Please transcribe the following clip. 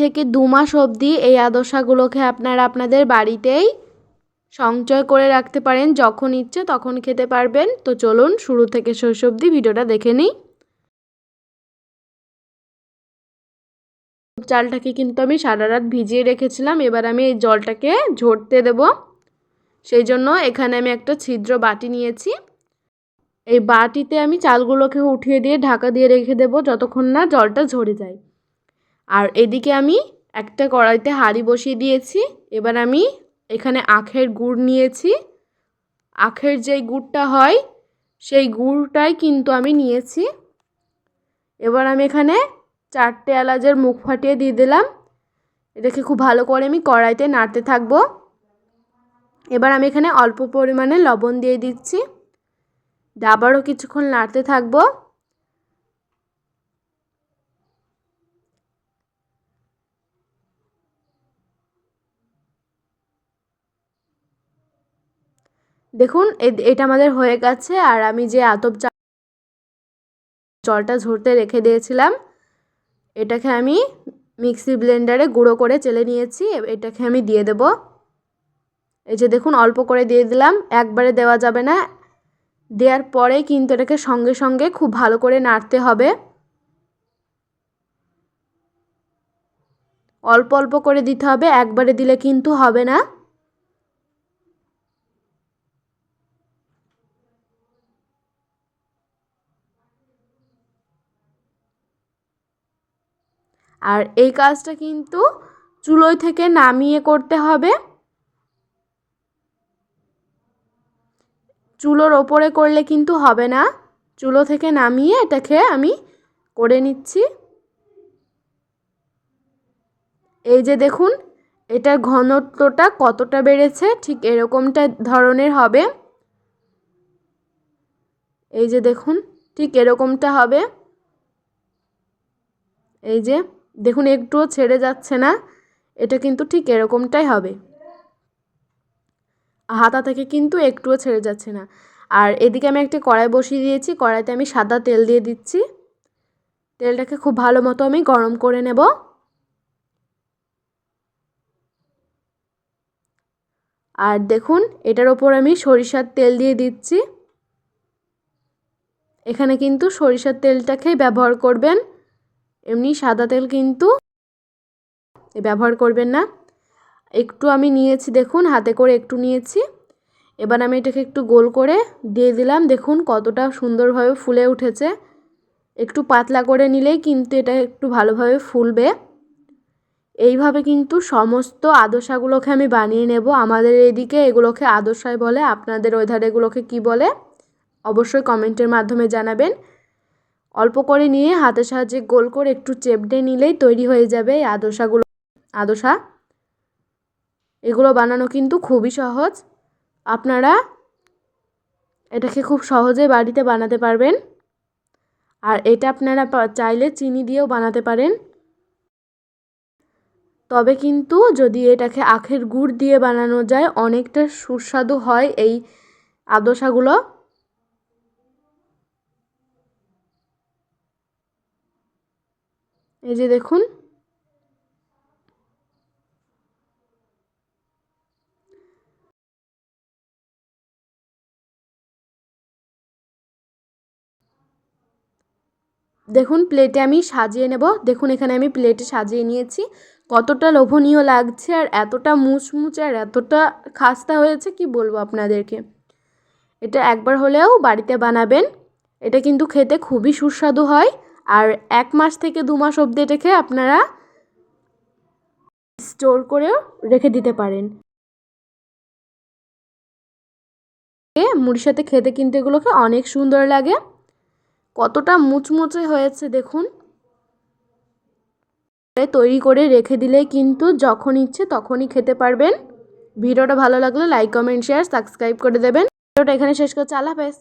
থেকে দু মাস অবধি এই আদর্শাগুলোকে আপনারা আপনাদের বাড়িতেই সঞ্চয় করে রাখতে পারেন যখন ইচ্ছে তখন খেতে পারবেন। তো চলুন শুরু থেকে শেষ অবধি ভিডিওটা দেখে নিই। চালটাকে কিন্তু আমি সারা রাত ভিজিয়ে রেখেছিলাম। এবার আমি এই জলটাকে ঝরতে দেব। সেই জন্য এখানে আমি একটা ছিদ্র বাটি নিয়েছি। এই বাটিতে আমি চালগুলোকে উঠিয়ে দিয়ে ঢাকা দিয়ে রেখে দেবো যতক্ষণ না জলটা ঝরে যায়। আর এদিকে আমি একটা কড়াইতে হাঁড়ি বসিয়ে দিয়েছি। এবার আমি এখানে আখের গুড় নিয়েছি। আখের যেই গুড়টা হয়, সেই গুড়টাই কিন্তু আমি নিয়েছি। এবার আমি এখানে চারটে এলাচের মুখ ফাটিয়ে দিয়ে দিলাম। এটাকে খুব ভালো করে আমি কড়াইতে নাড়তে থাকব। এবার আমি এখানে অল্প পরিমাণে লবণ দিয়ে দিচ্ছি। আবারও কিছুক্ষণ নাড়তে থাকব। দেখুন এটা আমাদের হয়ে গেছে আর আমি যে আতপ চা জলটা ঝরতে রেখে দিয়েছিলাম, এটাকে আমি মিক্সি ব্লেন্ডারে গুঁড়ো করে চেলে নিয়েছি এটাকে আমি দিয়ে দেব। এই যে দেখুন, অল্প করে দিয়ে দিলাম, একবারে দেওয়া যাবে না। দেওয়ার পরে কিন্তু এটাকে সঙ্গে সঙ্গে খুব ভালো করে নাড়তে হবে। অল্প অল্প করে দিতে হবে, একবারে দিলে কিন্তু হবে না। আর এই কাজটা কিন্তু চুলোয় থেকে নামিয়ে করতে হবে। চুলোর ওপরে করলে কিন্তু হবে না। চুলো থেকে নামিয়ে এটাকে আমি করে নিচ্ছি। এই যে দেখুন, এটার ঘনত্বটা কতটা বেড়েছে, ঠিক এরকমটা ধরনের হবে। এই যে দেখুন, ঠিক এরকমটা হবে। এই যে দেখুন, একটুও ছেড়ে যাচ্ছে না। এটা কিন্তু ঠিক এরকমটাই হবে। হাতা থেকে কিন্তু একটুও ছেড়ে যাচ্ছে না। আর এদিকে আমি একটা কড়াই বসিয়ে দিয়েছি। কড়াইতে আমি সাদা তেল দিয়ে দিচ্ছি। তেলটাকে খুব ভালো মতো আমি গরম করে নেব। আর দেখুন, এটার ওপর আমি সরিষার তেল দিয়ে দিচ্ছি। এখানে কিন্তু সরিষার তেলটাকেই ব্যবহার করবেন। এমনি সাদা তেল কিন্তু ব্যবহার করবেন না। একটু আমি নিয়েছি, দেখুন, হাতে করে একটু নিয়েছি। এবার আমি এটাকে একটু গোল করে দিয়ে দিলাম। দেখুন কতটা সুন্দরভাবে ফুলে উঠেছে। একটু পাতলা করে নিলেই কিন্তু এটা একটু ভালোভাবে ফুলবে। এইভাবে কিন্তু সমস্ত আদর্শাগুলোকে আমি বানিয়ে নেব। আমাদের এদিকে এগুলোকে আদর্শায় বলে, আপনাদের ওই ধারে এগুলোকে কী বলে, অবশ্যই কমেন্টের মাধ্যমে জানাবেন। অল্প করে নিয়ে হাতের সাহায্যে গোল করে একটু চেপড়ে নিলেই তৈরি হয়ে যাবে এই আদশাগুলো আদশা এগুলো বানানো কিন্তু খুবই সহজ। আপনারা এটাকে খুব সহজে বাড়িতে বানাতে পারবেন। আর এটা আপনারা চাইলে চিনি দিয়েও বানাতে পারেন। তবে কিন্তু যদি এটাকে আখের গুড় দিয়ে বানানো যায়, অনেকটা সুস্বাদু হয় এই আদোসাগুলো এই যে দেখুন। দেখুন প্লেটে আমি সাজিয়ে নেব। দেখুন, এখানে আমি প্লেটে সাজিয়ে নিয়েছি। কতটা লোভনীয় লাগছে আর এতটা মুচমুচে আর এতটা খাস্তা হয়েছে, কি বলব আপনাদেরকে? এটা একবার হলেও বাড়িতে বানাবেন। এটা কিন্তু খেতে খুবই সুস্বাদু হয়। আর এক মাস থেকে দু মাস অবধি এটাকে আপনারা স্টোর করেও রেখে দিতে পারেন। মুড়ির সাথে খেতে কিন্তু এগুলোকে অনেক সুন্দর লাগে। কতটা মুচমুচে হয়েছে দেখুন। তৈরি করে রেখে দিলেই কিন্তু যখন ইচ্ছে তখনই খেতে পারবেন। ভিডিওটা ভালো লাগলে লাইক কমেন্ট শেয়ার সাবস্ক্রাইব করে দেবেন। ভিডিওটা এখানে শেষ করছি। আল্লাহ হাফেজ।